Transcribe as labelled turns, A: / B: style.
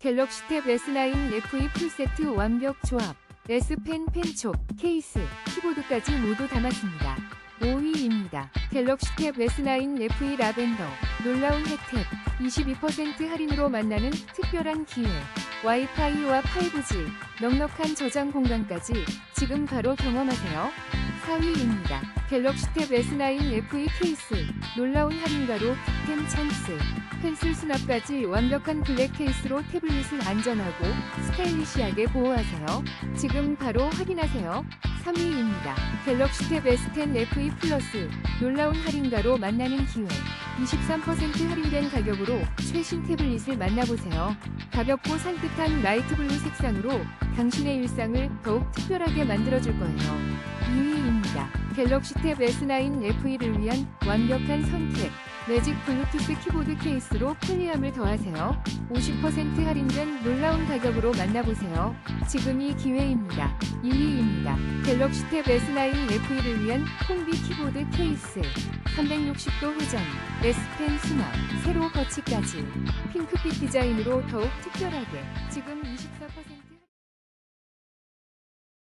A: 갤럭시 탭 S9 FE 풀세트 완벽 조합. S펜 펜촉, 케이스, 키보드까지 모두 담았습니다. 5위입니다. 갤럭시 탭 S9 FE 라벤더. 놀라운 혜택. 22% 할인으로 만나는 특별한 기회. 와이파이와 5G, 넉넉한 저장 공간까지 지금 바로 경험하세요. 4위입니다. 갤럭시 탭 S9 FE 케이스. 놀라운 할인가로 득템 찬스. 펜슬 수납까지 완벽한 블랙 케이스로 태블릿을 안전하고 스타일리시하게 보호하세요. 지금 바로 확인하세요. 3위입니다. 갤럭시 탭 S10 FE 플러스 놀라운 할인가로 만나는 기회. 23% 할인된 가격으로 최신 태블릿을 만나보세요. 가볍고 산뜻한 라이트 블루 색상으로 당신의 일상을 더욱 특별하게 만들어줄 거예요. 2위입니다. 갤럭시 탭 S9 FE를 위한 완벽한 선택. 매직 블루투스 키보드 케이스로 편리함을 더하세요. 50% 할인된 놀라운 가격으로 만나보세요. 지금이 기회입니다. 1위입니다. 갤럭시 탭 S9 FE를 위한 콤비 키보드 케이스. 360도 회전, S펜 수납, 세로 거치까지. 핑크빛 디자인으로 더욱 특별하게. 지금 24%